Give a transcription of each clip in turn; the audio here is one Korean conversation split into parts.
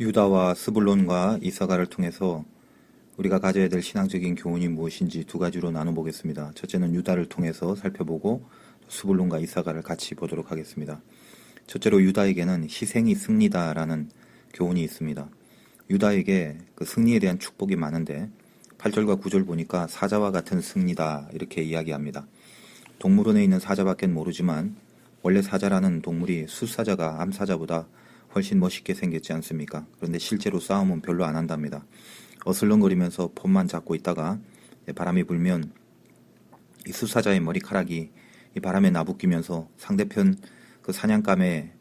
유다와 스불론과 이사가를 통해서 우리가 가져야 될 신앙적인 교훈이 무엇인지 두 가지로 나눠보겠습니다. 첫째는 유다를 통해서 살펴보고 스불론과 이사가를 같이 보도록 하겠습니다. 첫째로 유다에게는 희생이 승리다라는 교훈이 있습니다. 유다에게 그 승리에 대한 축복이 많은데 8절과 9절 보니까 사자와 같은 승리다 이렇게 이야기합니다. 동물원에 있는 사자밖엔 모르지만 원래 사자라는 동물이 숫사자가 암사자보다 훨씬 멋있게 생겼지 않습니까? 그런데 실제로 싸움은 별로 안 한답니다. 어슬렁거리면서 폼만 잡고 있다가 바람이 불면 이 숫사자의 머리카락이 이 바람에 나부끼면서 상대편 그 사냥감의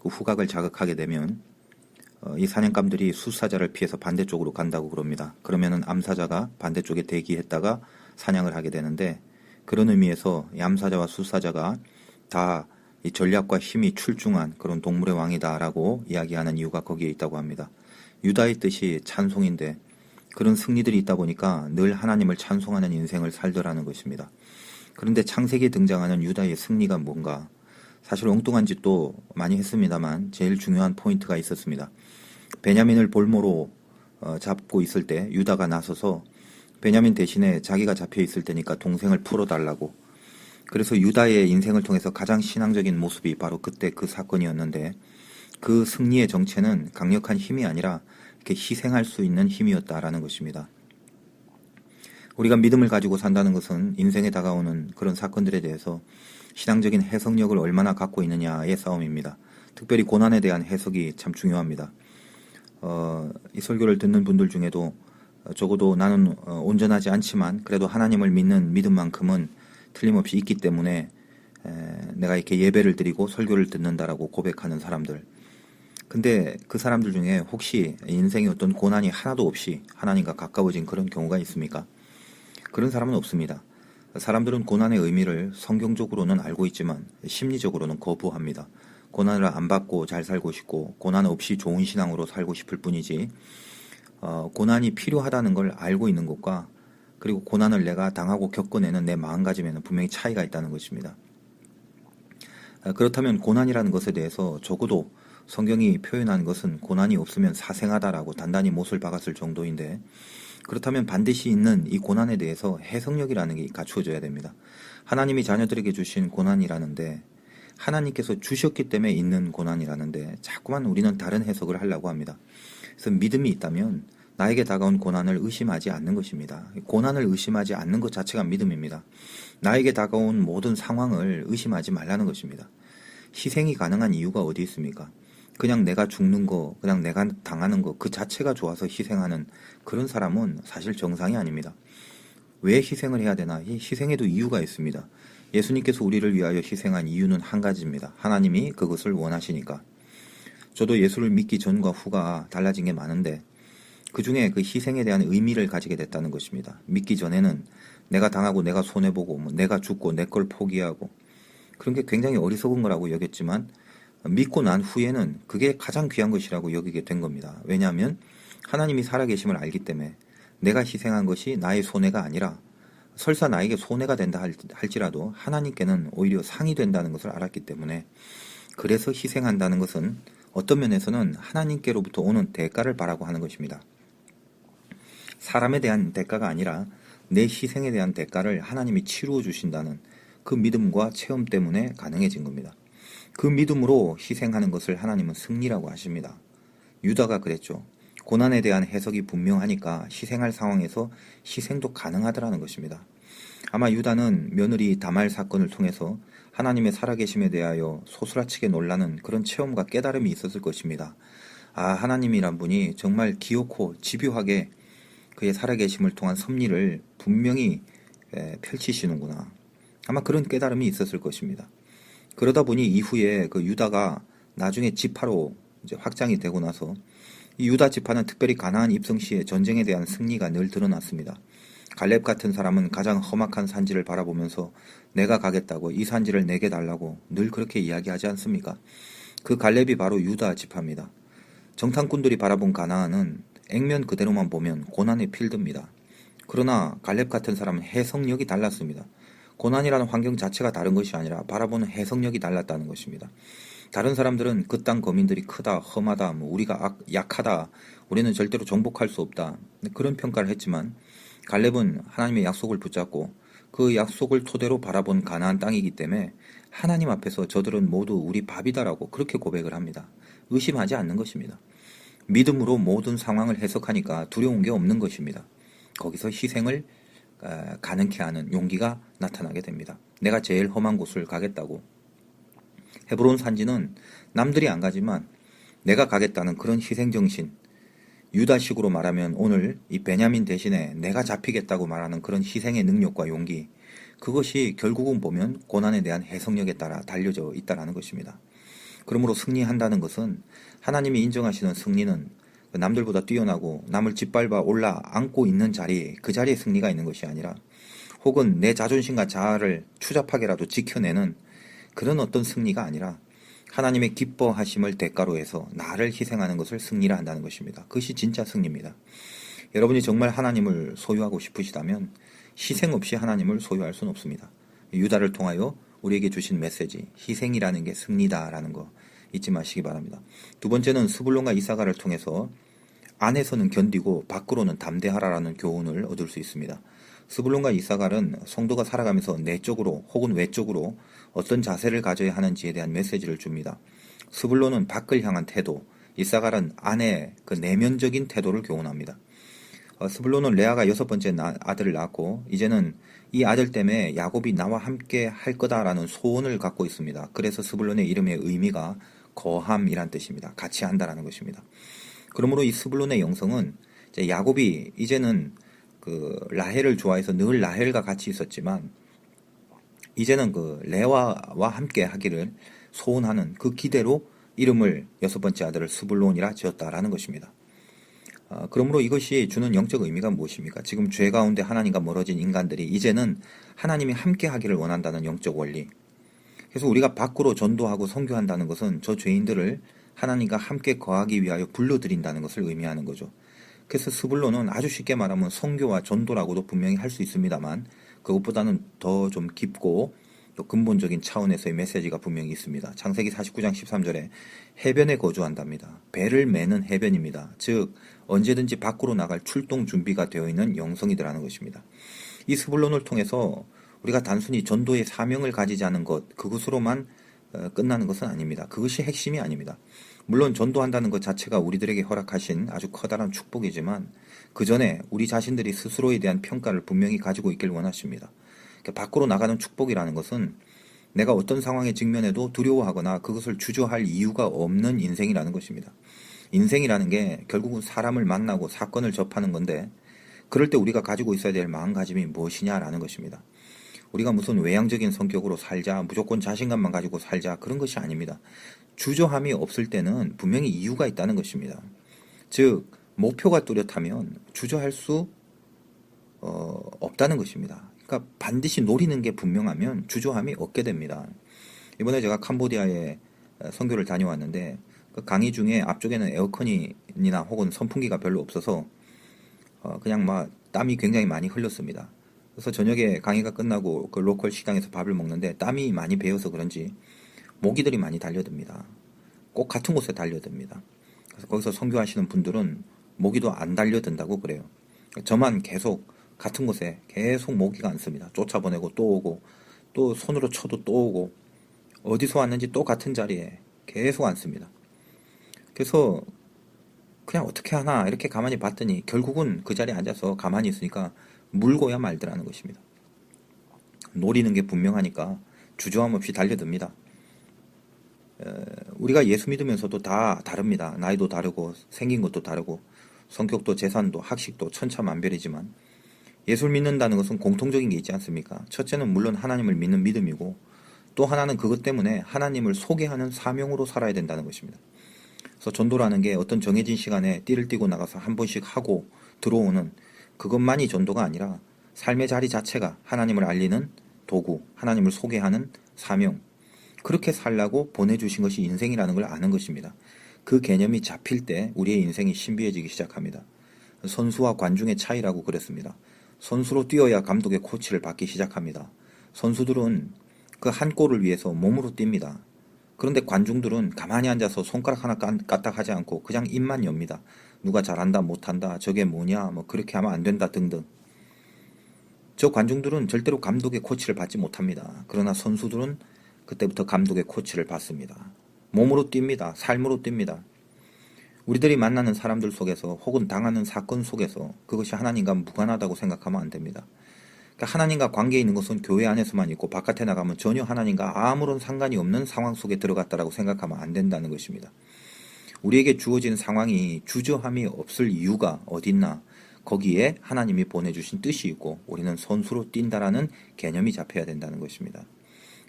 그 후각을 자극하게 되면 어, 이 사냥감들이 숫사자를 피해서 반대쪽으로 간다고 그럽니다. 그러면은 암사자가 반대쪽에 대기했다가 사냥을 하게 되는데 그런 의미에서 이 암사자와 숫사자가 다 이 전략과 힘이 출중한 그런 동물의 왕이다라고 이야기하는 이유가 거기에 있다고 합니다. 유다의 뜻이 찬송인데 그런 승리들이 있다 보니까 늘 하나님을 찬송하는 인생을 살더라는 것입니다. 그런데 창세기에 등장하는 유다의 승리가 뭔가 사실 엉뚱한 짓도 많이 했습니다만 제일 중요한 포인트가 있었습니다. 베냐민을 볼모로 어, 잡고 있을 때 유다가 나서서 베냐민 대신에 자기가 잡혀 있을 때니까 동생을 풀어달라고 그래서 유다의 인생을 통해서 가장 신앙적인 모습이 바로 그때 그 사건이었는데 그 승리의 정체는 강력한 힘이 아니라 이렇게 희생할 수 있는 힘이었다라는 것입니다. 우리가 믿음을 가지고 산다는 것은 인생에 다가오는 그런 사건들에 대해서 신앙적인 해석력을 얼마나 갖고 있느냐의 싸움입니다. 특별히 고난에 대한 해석이 참 중요합니다. 어, 이 설교를 듣는 분들 중에도 적어도 나는 어, 온전하지 않지만 그래도 하나님을 믿는 믿음만큼은 틀림없이 있기 때문에 에, 내가 이렇게 예배를 드리고 설교를 듣는다라고 고백하는 사람들. 근데 그 사람들 중에 혹시 인생에 어떤 고난이 하나도 없이 하나님과 가까워진 그런 경우가 있습니까? 그런 사람은 없습니다. 사람들은 고난의 의미를 성경적으로는 알고 있지만 심리적으로는 거부합니다. 고난을 안 받고 잘 살고 싶고 고난 없이 좋은 신앙으로 살고 싶을 뿐이지 어, 고난이 필요하다는 걸 알고 있는 것과 그리고 고난을 내가 당하고 겪어내는 내 마음가짐에는 분명히 차이가 있다는 것입니다. 아, 그렇다면 고난이라는 것에 대해서 적어도 성경이 표현한 것은 고난이 없으면 사생하다라고 단단히 못을 박았을 정도인데 그렇다면 반드시 있는 이 고난에 대해서 해석력이라는 게 갖추어져야 됩니다. 하나님이 자녀들에게 주신 고난이라는데 하나님께서 주셨기 때문에 있는 고난이라는데 자꾸만 우리는 다른 해석을 하려고 합니다. 그래서 믿음이 있다면 나에게 다가온 고난을 의심하지 않는 것입니다. 고난을 의심하지 않는 것 자체가 믿음입니다. 나에게 다가온 모든 상황을 의심하지 말라는 것입니다. 희생이 가능한 이유가 어디 있습니까? 그냥 내가 죽는 거, 그냥 내가 당하는 거, 그 자체가 좋아서 희생하는 그런 사람은 사실 정상이 아닙니다. 왜 희생을 해야 되나? 이 희생에도 이유가 있습니다. 예수님께서 우리를 위하여 희생한 이유는 한 가지입니다. 하나님이 그것을 원하시니까. 저도 예수를 믿기 전과 후가 달라진 게 많은데 그 중에 그 희생에 대한 의미를 가지게 됐다는 것입니다. 믿기 전에는 내가 당하고 내가 손해보고 뭐 내가 죽고 내 걸 포기하고 그런 게 굉장히 어리석은 거라고 여겼지만 믿고 난 후에는 그게 가장 귀한 것이라고 여기게 된 겁니다. 왜냐하면 하나님이 살아계심을 알기 때문에 내가 희생한 것이 나의 손해가 아니라 설사 나에게 손해가 된다 할지라도 하나님께는 오히려 상이 된다는 것을 알았기 때문에 그래서 희생한다는 것은 어떤 면에서는 하나님께로부터 오는 대가를 바라고 하는 것입니다. 사람에 대한 대가가 아니라 내 희생에 대한 대가를 하나님이 치루어 주신다는 그 믿음과 체험 때문에 가능해진 겁니다. 그 믿음으로 희생하는 것을 하나님은 승리라고 하십니다. 유다가 그랬죠. 고난에 대한 해석이 분명하니까 희생할 상황에서 희생도 가능하더라는 것입니다. 아마 유다는 며느리 다말 사건을 통해서 하나님의 살아계심에 대하여 소스라치게 놀라는 그런 체험과 깨달음이 있었을 것입니다. 아, 하나님이란 분이 정말 기어코 집요하게 그의 살아계심을 통한 섭리를 분명히 펼치시는구나. 아마 그런 깨달음이 있었을 것입니다. 그러다 보니 이후에 그 유다가 나중에 지파로 이제 확장이 되고 나서 이 유다 지파는 특별히 가나안 입성 시에 전쟁에 대한 승리가 늘 드러났습니다. 갈렙 같은 사람은 가장 험악한 산지를 바라보면서 내가 가겠다고 이 산지를 내게 달라고 늘 그렇게 이야기하지 않습니까? 그 갈렙이 바로 유다 지파입니다. 정탐꾼들이 바라본 가나안은 액면 그대로만 보면 고난의 필드입니다. 그러나 갈렙 같은 사람은 해석력이 달랐습니다. 고난이라는 환경 자체가 다른 것이 아니라 바라보는 해석력이 달랐다는 것입니다. 다른 사람들은 그 땅 거민들이 크다, 험하다, 뭐 우리가 악- 약하다, 우리는 절대로 정복할 수 없다. 그런 평가를 했지만 갈렙은 하나님의 약속을 붙잡고 그 약속을 토대로 바라본 가나안 땅이기 때문에 하나님 앞에서 저들은 모두 우리 밥이다라고 그렇게 고백을 합니다. 의심하지 않는 것입니다. 믿음으로 모든 상황을 해석하니까 두려운 게 없는 것입니다. 거기서 희생을 어, 가능케 하는 용기가 나타나게 됩니다. 내가 제일 험한 곳을 가겠다고. 헤브론 산지는 남들이 안 가지만 내가 가겠다는 그런 희생정신, 유다식으로 말하면 오늘 이 베냐민 대신에 내가 잡히겠다고 말하는 그런 희생의 능력과 용기, 그것이 결국은 보면 고난에 대한 해석력에 따라 달려져 있다라는 것입니다. 그러므로 승리한다는 것은 하나님이 인정하시는 승리는 그 남들보다 뛰어나고 남을 짓밟아 올라 앉고 있는 자리에 그 자리에 승리가 있는 것이 아니라 혹은 내 자존심과 자아를 추잡하게라도 지켜내는 그런 어떤 승리가 아니라 하나님의 기뻐하심을 대가로 해서 나를 희생하는 것을 승리라 한다는 것입니다. 그것이 진짜 승리입니다. 여러분이 정말 하나님을 소유하고 싶으시다면 희생 없이 하나님을 소유할 수는 없습니다. 유다를 통하여 우리에게 주신 메시지, 희생이라는 게 승리다라는 거 잊지 마시기 바랍니다. 두 번째는 스불론과 이사가를 통해서 안에서는 견디고 밖으로는 담대하라라는 교훈을 얻을 수 있습니다. 스불론과 이사갈은 성도가 살아가면서 내적으로 혹은 외적으로 어떤 자세를 가져야 하는지에 대한 메시지를 줍니다. 스불론은 밖을 향한 태도, 이사갈은 안의 그 내면적인 태도를 교훈합니다. 어, 스불론은 레아가 여섯 번째 나- 아들을 낳았고 이제는 이 아들 때문에 야곱이 나와 함께 할 거다라는 소원을 갖고 있습니다. 그래서 스불론의 이름의 의미가 거함이란 뜻입니다. 같이 한다라는 것입니다. 그러므로 이 스불론의 영성은 이제 야곱이 이제는 그 라헬을 좋아해서 늘 라헬과 같이 있었지만 이제는 그 레와와 함께 하기를 소원하는 그 기대로 이름을 여섯 번째 아들을 스불론이라 지었다라는 것입니다. 아, 그러므로 이것이 주는 영적 의미가 무엇입니까? 지금 죄 가운데 하나님과 멀어진 인간들이 이제는 하나님이 함께 하기를 원한다는 영적 원리. 그래서 우리가 밖으로 전도하고 선교한다는 것은 저 죄인들을 하나님과 함께 거하기 위하여 불러들인다는 것을 의미하는 거죠. 그래서 스불론은 아주 쉽게 말하면 선교와 전도라고도 분명히 할 수 있습니다만 그것보다는 더 좀 깊고 또 근본적인 차원에서의 메시지가 분명히 있습니다. 창세기 49장 13절에 해변에 거주한답니다. 배를 매는 해변입니다. 즉 언제든지 밖으로 나갈 출동 준비가 되어 있는 영성이더라는 것입니다. 이 스불론을 통해서 우리가 단순히 전도의 사명을 가지지 않은 것 그것으로만 어, 끝나는 것은 아닙니다. 그것이 핵심이 아닙니다. 물론 전도한다는 것 자체가 우리들에게 허락하신 아주 커다란 축복이지만 그 전에 우리 자신들이 스스로에 대한 평가를 분명히 가지고 있길 원하십니다. 그러니까 밖으로 나가는 축복이라는 것은 내가 어떤 상황에 직면해도 두려워하거나 그것을 주저할 이유가 없는 인생이라는 것입니다. 인생이라는 게 결국은 사람을 만나고 사건을 접하는 건데 그럴 때 우리가 가지고 있어야 될 마음가짐이 무엇이냐라는 것입니다. 우리가 무슨 외향적인 성격으로 살자, 무조건 자신감만 가지고 살자, 그런 것이 아닙니다. 주저함이 없을 때는 분명히 이유가 있다는 것입니다. 즉, 목표가 뚜렷하면 주저할 수 어, 없다는 것입니다. 그러니까 반드시 노리는 게 분명하면 주저함이 없게 됩니다. 이번에 제가 캄보디아에 선교를 다녀왔는데 그 강의 중에 앞쪽에는 에어컨이나 혹은 선풍기가 별로 없어서 어, 그냥 막 땀이 굉장히 많이 흘렸습니다. 그래서 저녁에 강의가 끝나고 그 로컬 식당에서 밥을 먹는데 땀이 많이 배어서 그런지 모기들이 많이 달려듭니다. 꼭 같은 곳에 달려듭니다. 그래서 거기서 선교하시는 분들은 모기도 안 달려든다고 그래요. 저만 계속 같은 곳에 계속 모기가 앉습니다. 쫓아보내고 또 오고 또 손으로 쳐도 또 오고 어디서 왔는지 또 같은 자리에 계속 앉습니다. 그래서 그냥 어떻게 하나 이렇게 가만히 봤더니 결국은 그 자리에 앉아서 가만히 있으니까 물고야 말더라는 것입니다. 노리는 게 분명하니까 주저함 없이 달려듭니다. 에, 우리가 예수 믿으면서도 다 다릅니다. 나이도 다르고 생긴 것도 다르고 성격도 재산도 학식도 천차만별이지만 예수를 믿는다는 것은 공통적인 게 있지 않습니까? 첫째는 물론 하나님을 믿는 믿음이고 또 하나는 그것 때문에 하나님을 소개하는 사명으로 살아야 된다는 것입니다. 그래서 전도라는 게 어떤 정해진 시간에 띠를 띠고 나가서 한 번씩 하고 들어오는 그것만이 전도가 아니라 삶의 자리 자체가 하나님을 알리는 도구, 하나님을 소개하는 사명. 그렇게 살라고 보내주신 것이 인생이라는 걸 아는 것입니다. 그 개념이 잡힐 때 우리의 인생이 신비해지기 시작합니다. 선수와 관중의 차이라고 그랬습니다. 선수로 뛰어야 감독의 코치를 받기 시작합니다. 선수들은 그 한 골을 위해서 몸으로 뜁니다. 그런데 관중들은 가만히 앉아서 손가락 하나 깐- 까딱하지 않고 그냥 입만 엽니다. 누가 잘한다 못한다 저게 뭐냐 뭐 그렇게 하면 안 된다 등등. 저 관중들은 절대로 감독의 코치를 받지 못합니다. 그러나 선수들은 그때부터 감독의 코치를 받습니다. 몸으로 뜁니다. 삶으로 뜁니다. 우리들이 만나는 사람들 속에서 혹은 당하는 사건 속에서 그것이 하나님과 무관하다고 생각하면 안 됩니다. 그러니까 하나님과 관계 있는 것은 교회 안에서만 있고 바깥에 나가면 전혀 하나님과 아무런 상관이 없는 상황 속에 들어갔다라고 생각하면 안 된다는 것입니다. 우리에게 주어진 상황이 주저함이 없을 이유가 어딨나? 거기에 하나님이 보내주신 뜻이 있고 우리는 선수로 뛴다라는 개념이 잡혀야 된다는 것입니다.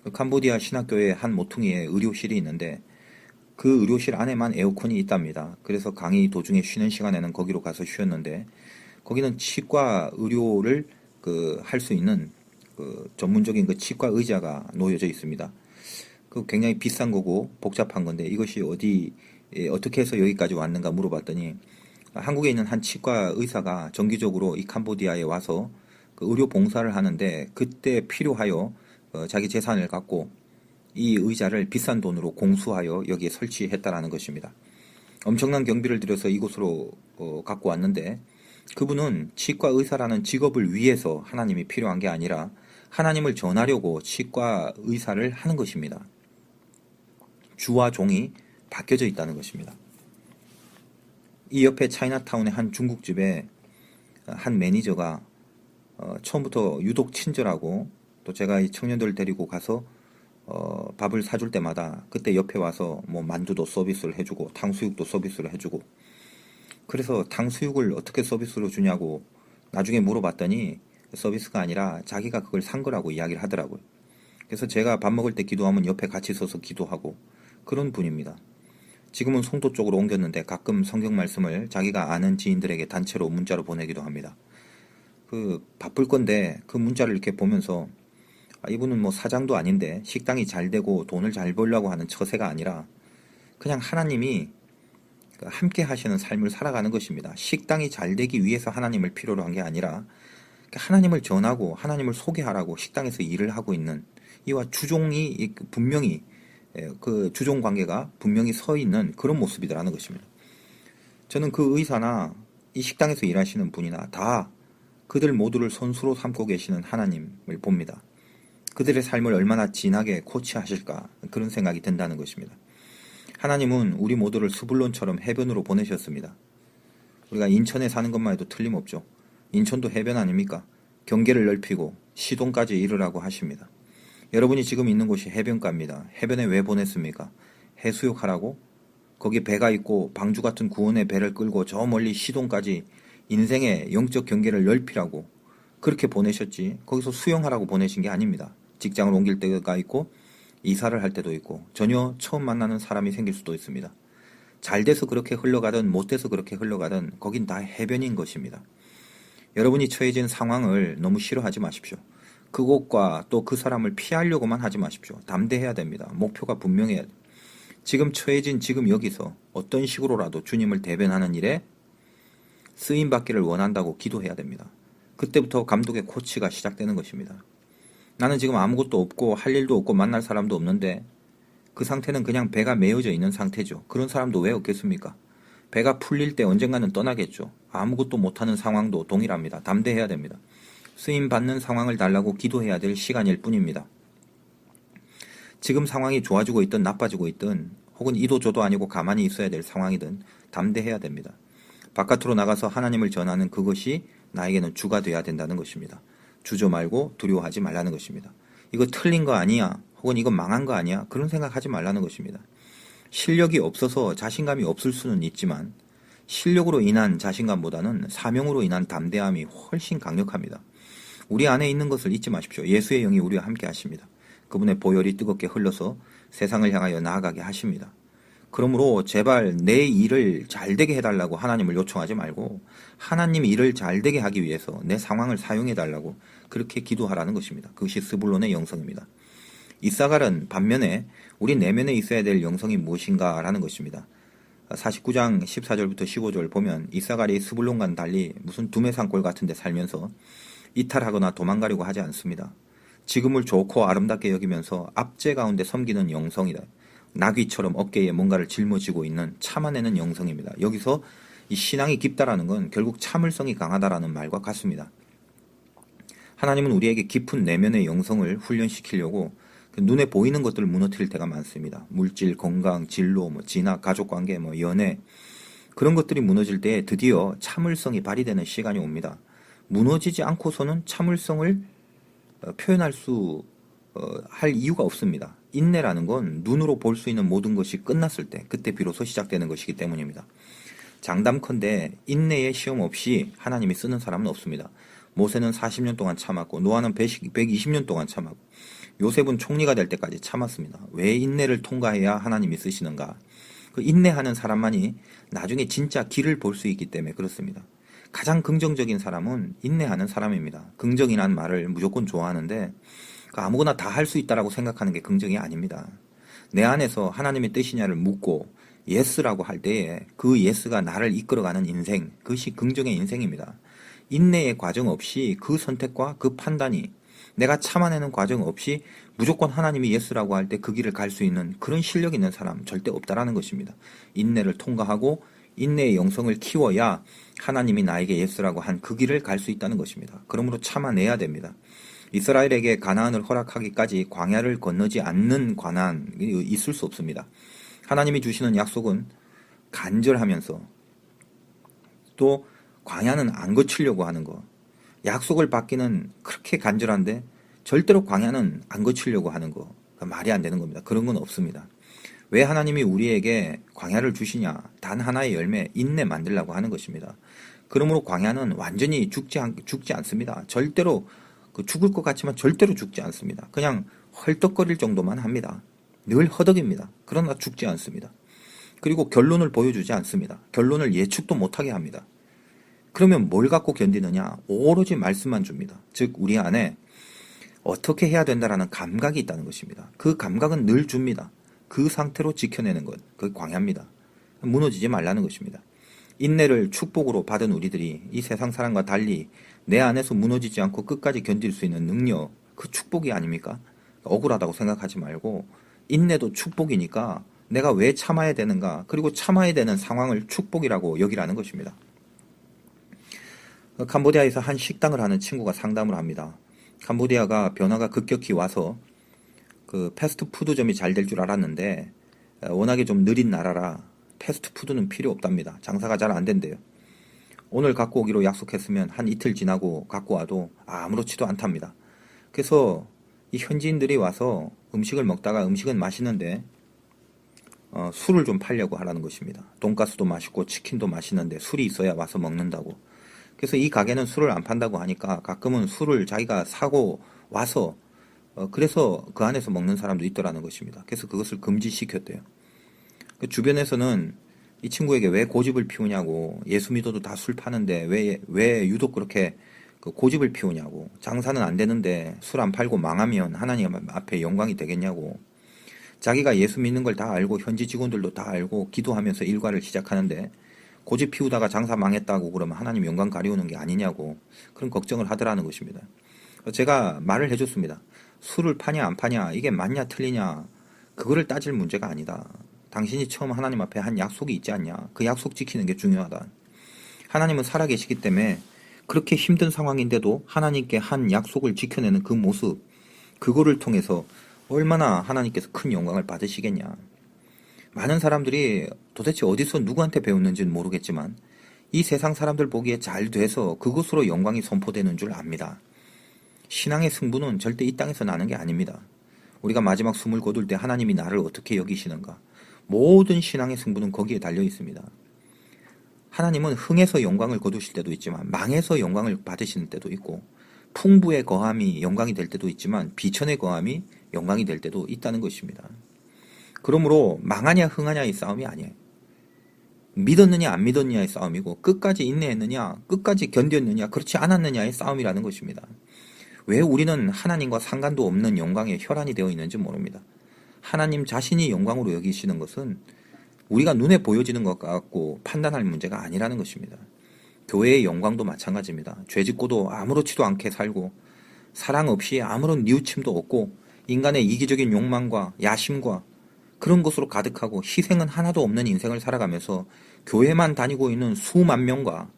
그 캄보디아 신학교의 한 모퉁이에 의료실이 있는데 그 의료실 안에만 에어컨이 있답니다. 그래서 강의 도중에 쉬는 시간에는 거기로 가서 쉬었는데 거기는 치과 의료를 그 할 수 있는 그 전문적인 그 치과 의자가 놓여져 있습니다. 그 굉장히 비싼 거고 복잡한 건데 이것이 어디 에, 어떻게 해서 여기까지 왔는가 물어봤더니 한국에 있는 한 치과 의사가 정기적으로 이 캄보디아에 와서 그 의료 봉사를 하는데 그때 필요하여 어, 자기 재산을 갖고 이 의자를 비싼 돈으로 공수하여 여기에 설치했다라는 것입니다. 엄청난 경비를 들여서 이곳으로 어, 갖고 왔는데 그분은 치과 의사라는 직업을 위해서 하나님이 필요한 게 아니라 하나님을 전하려고 치과 의사를 하는 것입니다. 주와 종이 바뀌어져 있다는 것입니다. 이 옆에 차이나타운의 한 중국집에 한 매니저가 어, 처음부터 유독 친절하고 또 제가 이 청년들을 데리고 가서 어, 밥을 사줄 때마다 그때 옆에 와서 뭐 만두도 서비스를 해주고 탕수육도 서비스를 해주고 그래서 탕수육을 어떻게 서비스로 주냐고 나중에 물어봤더니 서비스가 아니라 자기가 그걸 산 거라고 이야기를 하더라고요. 그래서 제가 밥 먹을 때 기도하면 옆에 같이 서서 기도하고 그런 분입니다. 지금은 송도 쪽으로 옮겼는데 가끔 성경 말씀을 자기가 아는 지인들에게 단체로 문자로 보내기도 합니다. 그 바쁠 건데 그 문자를 이렇게 보면서 아, 이분은 뭐 사장도 아닌데 식당이 잘 되고 돈을 잘 벌려고 하는 처세가 아니라 그냥 하나님이 그 함께 하시는 삶을 살아가는 것입니다. 식당이 잘 되기 위해서 하나님을 필요로 한 게 아니라 하나님을 전하고 하나님을 소개하라고 식당에서 일을 하고 있는 이와 주종이 이- 분명히 예, 그 주종 관계가 분명히 서 있는 그런 모습이라는 것입니다. 저는 그 의사나 이 식당에서 일하시는 분이나 다 그들 모두를 선수로 삼고 계시는 하나님을 봅니다. 그들의 삶을 얼마나 진하게 코치하실까 그런 생각이 든다는 것입니다. 하나님은 우리 모두를 스불론처럼 해변으로 보내셨습니다. 우리가 인천에 사는 것만 해도 틀림없죠. 인천도 해변 아닙니까? 경계를 넓히고 시동까지 이르라고 하십니다. 여러분이 지금 있는 곳이 해변가입니다. 해변에 왜 보냈습니까? 해수욕 하라고? 거기 배가 있고 방주 같은 구원의 배를 끌고 저 멀리 시동까지 인생의 영적 경계를 넓히라고 그렇게 보내셨지 거기서 수영하라고 보내신 게 아닙니다. 직장을 옮길 때가 있고 이사를 할 때도 있고 전혀 처음 만나는 사람이 생길 수도 있습니다. 잘 돼서 그렇게 흘러가든 못 돼서 그렇게 흘러가든 거긴 다 해변인 것입니다. 여러분이 처해진 상황을 너무 싫어하지 마십시오. 그곳과 또 그 사람을 피하려고만 하지 마십시오. 담대해야 됩니다. 목표가 분명해야 돼요. 지금 처해진 지금 여기서 어떤 식으로라도 주님을 대변하는 일에 쓰임 받기를 원한다고 기도해야 됩니다. 그때부터 감독의 코치가 시작되는 것입니다. 나는 지금 아무것도 없고 할 일도 없고 만날 사람도 없는데 그 상태는 그냥 배가 메어져 있는 상태죠. 그런 사람도 왜 없겠습니까? 배가 풀릴 때 언젠가는 떠나겠죠. 아무것도 못하는 상황도 동일합니다. 담대해야 됩니다. 쓰임 받는 상황을 달라고 기도해야 될 시간일 뿐입니다. 지금 상황이 좋아지고 있든 나빠지고 있든 혹은 이도 저도 아니고 가만히 있어야 될 상황이든 담대해야 됩니다. 바깥으로 나가서 하나님을 전하는 그것이 나에게는 주가 돼야 된다는 것입니다. 주저 말고 두려워하지 말라는 것입니다. 이거 틀린 거 아니야. 혹은 이거 망한 거 아니야. 그런 생각하지 말라는 것입니다. 실력이 없어서 자신감이 없을 수는 있지만 실력으로 인한 자신감보다는 사명으로 인한 담대함이 훨씬 강력합니다. 우리 안에 있는 것을 잊지 마십시오. 예수의 영이 우리와 함께 하십니다. 그분의 보혈이 뜨겁게 흘러서 세상을 향하여 나아가게 하십니다. 그러므로 제발 내 일을 잘 되게 해달라고 하나님을 요청하지 말고 하나님 일을 잘 되게 하기 위해서 내 상황을 사용해 달라고 그렇게 기도하라는 것입니다. 그것이 스불론의 영성입니다. 이사갈은 반면에 우리 내면에 있어야 될 영성이 무엇인가라는 것입니다. 49장 14절부터 15절 보면 이사갈이 스불론과는 달리 무슨 두메산골 같은 데 살면서 이탈하거나 도망가려고 하지 않습니다. 지금을 좋고 아름답게 여기면서 압제 가운데 섬기는 영성이다. 나귀처럼 어깨에 뭔가를 짊어지고 있는 참아내는 영성입니다. 여기서 이 신앙이 깊다라는 건 결국 참을성이 강하다라는 말과 같습니다. 하나님은 우리에게 깊은 내면의 영성을 훈련시키려고 그 눈에 보이는 것들을 무너뜨릴 때가 많습니다. 물질, 건강, 진로, 뭐 진학, 가족 관계, 뭐 연애 그런 것들이 무너질 때 드디어 참을성이 발휘되는 시간이 옵니다. 무너지지 않고서는 참을성을 어, 표현할 수, 어, 할 이유가 없습니다. 인내라는 건 눈으로 볼 수 있는 모든 것이 끝났을 때, 그때 비로소 시작되는 것이기 때문입니다. 장담컨대 인내의 시험 없이 하나님이 쓰는 사람은 없습니다. 모세는 40년 동안 참았고, 노아는 120년 동안 참았고, 요셉은 총리가 될 때까지 참았습니다. 왜 인내를 통과해야 하나님이 쓰시는가? 그 인내하는 사람만이 나중에 진짜 길을 볼 수 있기 때문에 그렇습니다. 가장 긍정적인 사람은 인내하는 사람입니다. 긍정이란 말을 무조건 좋아하는데 그 아무거나 다 할 수 있다라고 생각하는 게 긍정이 아닙니다. 내 안에서 하나님의 뜻이냐를 묻고 예스라고 할 때에 그 예스가 나를 이끌어가는 인생, 그것이 긍정의 인생입니다. 인내의 과정 없이 그 선택과 그 판단이 내가 참아내는 과정 없이 무조건 하나님이 예스라고 할 때 그 길을 갈 수 있는 그런 실력 있는 사람 절대 없다라는 것입니다. 인내를 통과하고 인내의 영성을 키워야 하나님이 나에게 예스라고 한 그 길을 갈 수 있다는 것입니다. 그러므로 참아내야 됩니다. 이스라엘에게 가나안을 허락하기까지 광야를 건너지 않는 관한이 있을 수 없습니다. 하나님이 주시는 약속은 간절하면서 또 광야는 안 거치려고 하는 거. 약속을 받기는 그렇게 간절한데 절대로 광야는 안 거치려고 하는 거. 말이 안 되는 겁니다. 그런 건 없습니다. 왜 하나님이 우리에게 광야를 주시냐? 단 하나의 열매, 인내 만들라고 하는 것입니다. 그러므로 광야는 완전히 죽지, 않, 죽지 않습니다. 절대로 그 죽을 것 같지만 절대로 죽지 않습니다. 그냥 헐떡거릴 정도만 합니다. 늘 허덕입니다. 그러나 죽지 않습니다. 그리고 결론을 보여주지 않습니다. 결론을 예측도 못하게 합니다. 그러면 뭘 갖고 견디느냐? 오로지 말씀만 줍니다. 즉, 우리 안에 어떻게 해야 된다라는 감각이 있다는 것입니다. 그 감각은 늘 줍니다. 그 상태로 지켜내는 것, 그 광야입니다. 무너지지 말라는 것입니다. 인내를 축복으로 받은 우리들이 이 세상 사람과 달리 내 안에서 무너지지 않고 끝까지 견딜 수 있는 능력, 그 축복이 아닙니까? 억울하다고 생각하지 말고 인내도 축복이니까 내가 왜 참아야 되는가, 그리고 참아야 되는 상황을 축복이라고 여기라는 것입니다. 캄보디아에서 한 식당을 하는 친구가 상담을 합니다. 캄보디아가 변화가 급격히 와서 그 패스트푸드점이 잘 될 줄 알았는데 워낙에 좀 느린 나라라 패스트푸드는 필요 없답니다. 장사가 잘 안 된대요. 오늘 갖고 오기로 약속했으면 한 이틀 지나고 갖고 와도 아무렇지도 않답니다. 그래서 이 현지인들이 와서 음식을 먹다가 음식은 맛있는데 어, 술을 좀 팔려고 하라는 것입니다. 돈가스도 맛있고 치킨도 맛있는데 술이 있어야 와서 먹는다고. 그래서 이 가게는 술을 안 판다고 하니까 가끔은 술을 자기가 사고 와서 어, 그래서 그 안에서 먹는 사람도 있더라는 것입니다. 그래서 그것을 금지시켰대요. 그 주변에서는 이 친구에게 왜 고집을 피우냐고 예수 믿어도 다 술 파는데 왜, 왜 유독 그렇게 그 고집을 피우냐고 장사는 안 되는데 술 안 팔고 망하면 하나님 앞에 영광이 되겠냐고 자기가 예수 믿는 걸 다 알고 현지 직원들도 다 알고 기도하면서 일과를 시작하는데 고집 피우다가 장사 망했다고 그러면 하나님 영광 가리우는 게 아니냐고 그런 걱정을 하더라는 것입니다. 제가 말을 해줬습니다. 술을 파냐 안 파냐 이게 맞냐 틀리냐 그거를 따질 문제가 아니다. 당신이 처음 하나님 앞에 한 약속이 있지 않냐 그 약속 지키는 게 중요하다. 하나님은 살아계시기 때문에 그렇게 힘든 상황인데도 하나님께 한 약속을 지켜내는 그 모습 그거를 통해서 얼마나 하나님께서 큰 영광을 받으시겠냐. 많은 사람들이 도대체 어디서 누구한테 배웠는지는 모르겠지만 이 세상 사람들 보기에 잘 돼서 그것으로 영광이 선포되는 줄 압니다. 신앙의 승부는 절대 이 땅에서 나는 게 아닙니다. 우리가 마지막 숨을 거둘 때 하나님이 나를 어떻게 여기시는가. 모든 신앙의 승부는 거기에 달려 있습니다. 하나님은 흥에서 영광을 거두실 때도 있지만 망해서 영광을 받으시는 때도 있고 풍부의 거함이 영광이 될 때도 있지만 비천의 거함이 영광이 될 때도 있다는 것입니다. 그러므로 망하냐 흥하냐의 싸움이 아니에요. 믿었느냐 안 믿었느냐의 싸움이고 끝까지 인내했느냐 끝까지 견뎠느냐 그렇지 않았느냐의 싸움이라는 것입니다. 왜 우리는 하나님과 상관도 없는 영광에 혈안이 되어 있는지 모릅니다. 하나님 자신이 영광으로 여기시는 것은 우리가 눈에 보여지는 것 같고 판단할 문제가 아니라는 것입니다. 교회의 영광도 마찬가지입니다. 죄 짓고도 아무렇지도 않게 살고 사랑 없이 아무런 뉘우침도 없고 인간의 이기적인 욕망과 야심과 그런 것으로 가득하고 희생은 하나도 없는 인생을 살아가면서 교회만 다니고 있는 수만 명과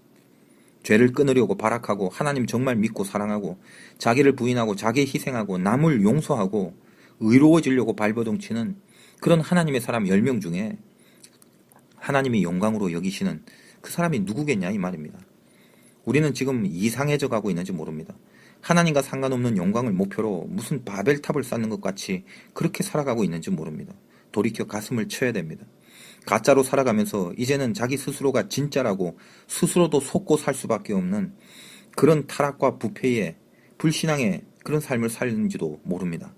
죄를 끊으려고 발악하고 하나님 정말 믿고 사랑하고 자기를 부인하고 자기 희생하고 남을 용서하고 의로워지려고 발버둥치는 그런 하나님의 사람 10명 중에 하나님이 영광으로 여기시는 그 사람이 누구겠냐 이 말입니다. 우리는 지금 이상해져 가고 있는지 모릅니다. 하나님과 상관없는 영광을 목표로 무슨 바벨탑을 쌓는 것 같이 그렇게 살아가고 있는지 모릅니다. 돌이켜 가슴을 쳐야 됩니다. 가짜로 살아가면서 이제는 자기 스스로가 진짜라고 스스로도 속고 살 수밖에 없는 그런 타락과 부패의 불신앙의 그런 삶을 살는지도 모릅니다.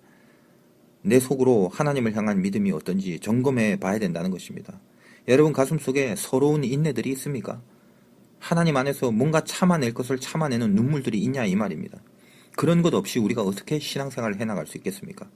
내 속으로 하나님을 향한 믿음이 어떤지 점검해 봐야 된다는 것입니다. 여러분 가슴 속에 서러운 인내들이 있습니까? 하나님 안에서 뭔가 참아낼 것을 참아내는 눈물들이 있냐 이 말입니다. 그런 것 없이 우리가 어떻게 신앙생활을 해나갈 수 있겠습니까?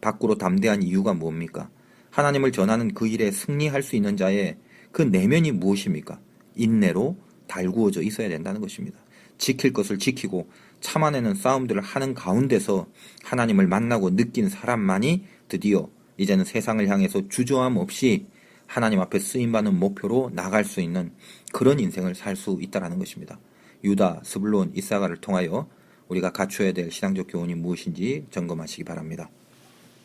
밖으로 담대한 이유가 뭡니까? 하나님을 전하는 그 일에 승리할 수 있는 자의 그 내면이 무엇입니까? 인내로 달구어져 있어야 된다는 것입니다. 지킬 것을 지키고 참아내는 싸움들을 하는 가운데서 하나님을 만나고 느낀 사람만이 드디어 이제는 세상을 향해서 주저함 없이 하나님 앞에 쓰임받는 목표로 나갈 수 있는 그런 인생을 살 수 있다는 것입니다. 유다, 스불론, 이사가를 통하여 우리가 갖춰야 될 신앙적 교훈이 무엇인지 점검하시기 바랍니다.